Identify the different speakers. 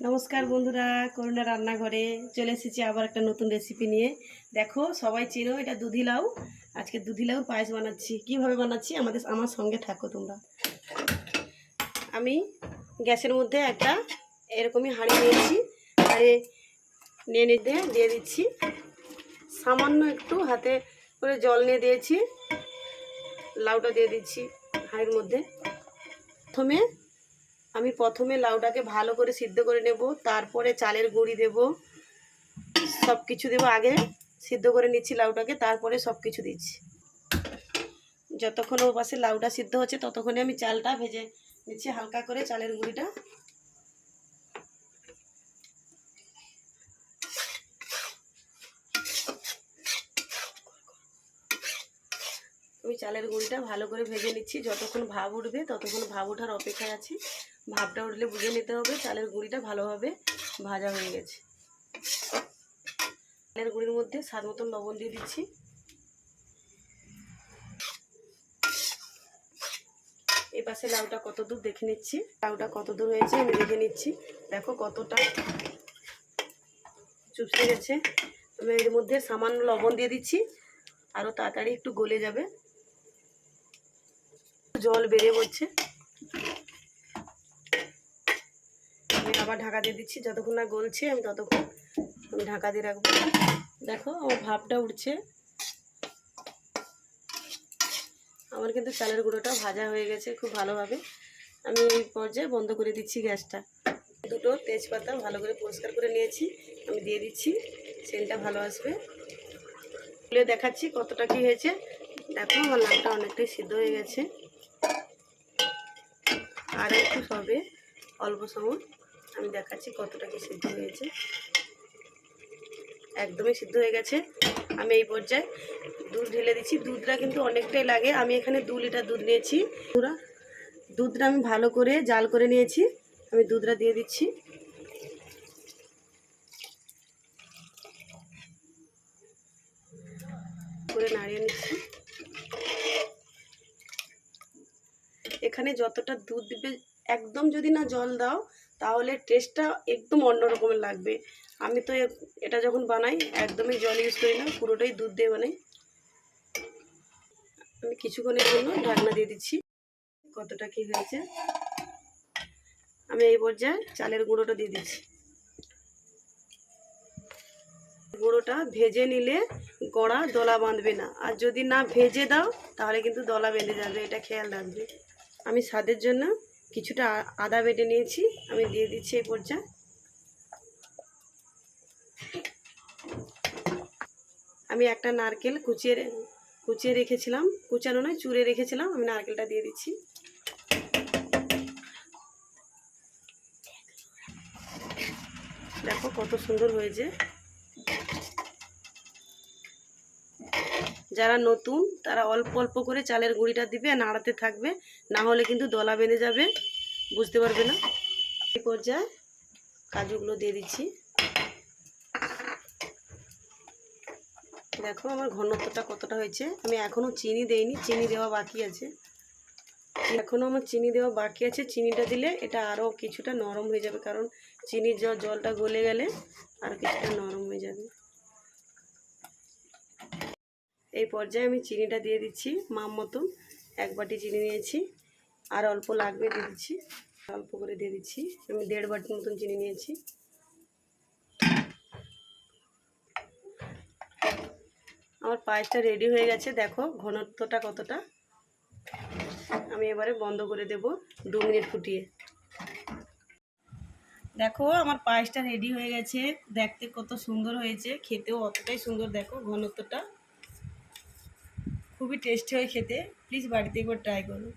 Speaker 1: নমস্কার বন্ধুরা, করুণা রান্নাঘরে চলে এসেছি আবার একটা নতুন রেসিপি নিয়ে। দেখো, সবাই চেনো এটা দুধি লাউ আজকে দুধি লাউ পায়েস বানাচ্ছি। কীভাবে বানাচ্ছি? আমাদের, আমার সঙ্গে থাকো তোমরা। আমি গ্যাসের মধ্যে একটা এরকমই হাঁড়ি নিয়েছি। হাঁড়ি নিয়ে নিতে দিয়ে দিচ্ছি। সামান্য একটু হাতে করে জল নিয়ে দিয়েছি। লাউটা দিয়ে দিচ্ছি হাঁড়ির মধ্যে। প্রথমে আমি প্রথমে লাউটাকে ভালো করে সিদ্ধ করে নেব, তারপরে চালের গুঁড়ি দেব। সব কিছু দেবো আগে, সিদ্ধ করে নিচ্ছি লাউটাকে, তারপরে সব কিছু দিচ্ছি। যতক্ষণ ও পাশে লাউটা সিদ্ধ হচ্ছে, ততক্ষণে আমি চালটা ভেজে নিচ্ছি, হালকা করে চালের গুঁড়িটা। আমি চালের গুঁড়িটা ভালো করে ভেজে নিচ্ছি, যতক্ষণ ভাব উঠবে, ততক্ষণ ভাব ওঠার অপেক্ষায় আছি। ভাবটা উঠলে বুঝে নিতে হবে, চালের গুঁড়িটা ভালোভাবে ভাজা হয়ে গেছে। চালের গুঁড়ির মধ্যে স্বাদ মতন লবণ দিয়ে দিচ্ছি। এই পাশে লাউটা কত দূর দেখে নিচ্ছি। লাউটা কত দূর হয়েছে আমি দেখে নিচ্ছি। দেখো কতটা চুপসে গেছে। আমি এর মধ্যে সামান্য লবণ দিয়ে দিচ্ছি। আরও তাড়াতাড়ি একটু গলে যাবে। জল বেড়ে পড়ছে আমি আবার ঢাকা দিয়ে দিচ্ছি। যতক্ষণ না গলছে, আমি ততক্ষণ আমি ঢাকা দিয়ে রাখব। দেখো, আমার ভাবটা উঠছে। আমার কিন্তু চালের গুঁড়োটা ভাজা হয়ে গেছে খুব ভালোভাবে। আমি এই পর্যায়ে বন্ধ করে দিচ্ছি গ্যাসটা। দুটো তেজপাতা ভালো করে পরিষ্কার করে নিয়েছি। আমি দিয়ে দিচ্ছি, সেন্টটা ভালো আসবে। খুলে দেখাচ্ছি কতটা কি হয়েছে। দেখো, আমার লাউটা অনেকটাই সিদ্ধ হয়ে গেছে। আর একটু সবে অল্প সময়। আমি দেখাচ্ছি কতটা কি সিদ্ধ হয়েছে। একদমই সিদ্ধ হয়ে গেছে। আমি এই পর্যায়ে দুধ ঢেলে দিচ্ছি। দুধটা কিন্তু অনেকটাই লাগে। আমি এখানে দু লিটার দুধ নিয়েছি। পুরা দুধটা আমি ভালো করে জাল করে নিয়েছি। আমি দুধটা দিয়ে দিচ্ছি। করে নাড়িয়ে নিচ্ছি। এখানে যতটা দুধ দিবে, একদম যদি না জল দাও তাহলে টেস্টটা একদম অন্য রকমের লাগবে। আমি তো এটা যখন বানাই, একদমই জল ইউজ করি না, পুরোটাই দুধ দিয়ে বানাই। আমি কিছুক্ষণের জন্য ঢাকনা দিয়ে দিচ্ছি, কতটা কি হয়েছে। আমি এই পর্যায়ে চালের গুঁড়োটা দিয়ে দিচ্ছি। গুঁড়োটা ভেজে নিলে গড়া দলা বাঁধবে না। আর যদি না ভেজে দাও, তাহলে কিন্তু দলা বেঁধে যাবে, এটা খেয়াল রাখবে। আমি স্বাদের জন্য কিছুটা আদা বেটে নিয়েছি, আমি দিয়ে দিচ্ছি এই পর্যায়ে। আমি একটা নারকেল কুচিয়ে কুচিয়ে রেখেছিলাম, কুচানো নয় চুড়ে রেখেছিলাম, আমি নারকেলটা দিয়ে দিচ্ছি। দেখো কত সুন্দর হয়েছে। যারা নতুন, তারা অল্প অল্প করে চালের গুঁড়িটা দিবে, নাড়াতে থাকবে, না হলে কিন্তু দলা বেঁধে যাবে, বুঝতে পারবে না? এই পর্যায়ে কাজুগুলো দিয়ে দিচ্ছি। দেখো আমার ঘনত্বটা কতটা হয়েছে। আমি এখনও চিনি দেইনি, চিনি দেওয়া বাকি আছে। এখনও আমার চিনি দেওয়া বাকি আছে। চিনিটা দিলে এটা আরও কিছুটা নরম হয়ে যাবে, কারণ চিনির জলটা গলে গেলে আর কিছুটা নরম হয়ে যাবে। এই পর্যায়ে আমি চিনিটা দিয়ে দিচ্ছি মাম মতন। এক বাটি চিনি নিয়েছি, আর অল্প লাগবে দিয়ে দিচ্ছি। অল্প করে দিয়ে দিচ্ছি, আমি দেড় বাটি মতন চিনি নিয়েছি। আমার পায়েসটা রেডি হয়ে গেছে, দেখো ঘনত্বটা কতটা। আমি এবারে বন্ধ করে দেব দু মিনিট ফুটিয়ে। দেখো আমার পায়েসটা রেডি হয়ে গেছে, দেখতে কত সুন্দর হয়েছে, খেতেও অতটাই সুন্দর, দেখো ঘনত্বটা। খুবই টেস্টি হয় খেতে। প্লিজ বাড়িতে একবার ট্রাই করো।